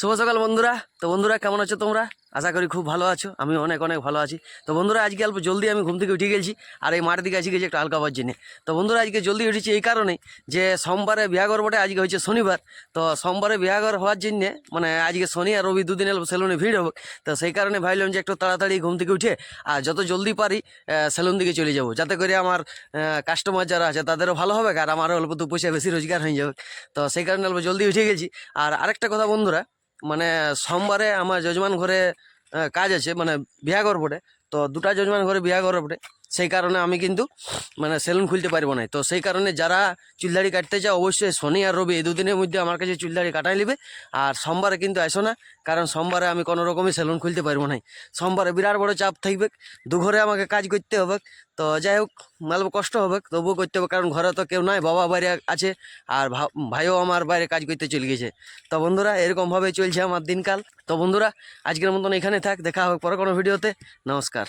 শুভ সকাল বন্ধুরা। তো বন্ধুরা, কেমন আছো তোমরা? আশা করি খুব ভালো আছো। আমি অনেক অনেক ভালো আছি। তো বন্ধুরা, আজকে অল্প জলদি আমি ঘুম থেকে উঠে গেছি আর এই মাঠের দিকে আজকে গেছি একটু হালকা হওয়ার জন্য। তো বন্ধুরা, আজকে জলদি উঠেছি এই কারণেই যে সোমবারে বিহাগর বটে, আজকে হচ্ছে শনিবার। তো সোমবারে বিহাগর হওয়ার জন্যে মানে আজকে শনি আর রবি দুদিন এলো সেলুনে ভিড় হবে। তো সেই কারণে ভাবলাম যে একটু তাড়াতাড়ি ঘুম থেকে উঠে আর যত জলদি পারি সেলুন দিকে চলে যাব। যাতে করে আমার কাস্টমার যারা আছে, তাদেরও ভালো হবে আর আমারও অল্প দু পয়সা বেশি রোজগার হয়ে যাবে। তো সেই কারণে অল্প জলদি উঠে গেছি। আর আরেকটা কথা বন্ধুরা মানে সোমবারে আমার যজমান ঘরে কাজ আছে মানে বিয়াঘর বটে তো দুটা যজমান ঘরে বিয়াঘর বটে সেই কারণে আমি কিন্তু মানে সেলুন খুলতে পারব না। তো সেই কারণে যারা চুলদাড়ি কাটতে চায় অবশ্যই শনি আর রবি এই দুদিনের মধ্যে আমার কাছে চুলদাড়ি কাটাই নেবে। আর সোমবারে কিন্তু আসো না, কারণ সোমবারে আমি কোনো রকমই সেলুন খুলতে পারব না। সোমবারে বিরাট বড় চাপ থাকবে, দুঘরে আমাকে কাজ করতে হবে। তো যাই হোক, মালব কষ্ট হবে, তবুও করতে হবে, কারণ ঘরে তো কেউ নাই, বাবা বাইরে আছে, আর ভাইও আমার বাইরে কাজ করতে চলে গেছে। তো বন্ধুরা, এরকমভাবে চলছে আমার দিনকাল। তো বন্ধুরা, আজকের মতন এখানে থাক, দেখা হবে পরে কোনো ভিডিওতে। নমস্কার।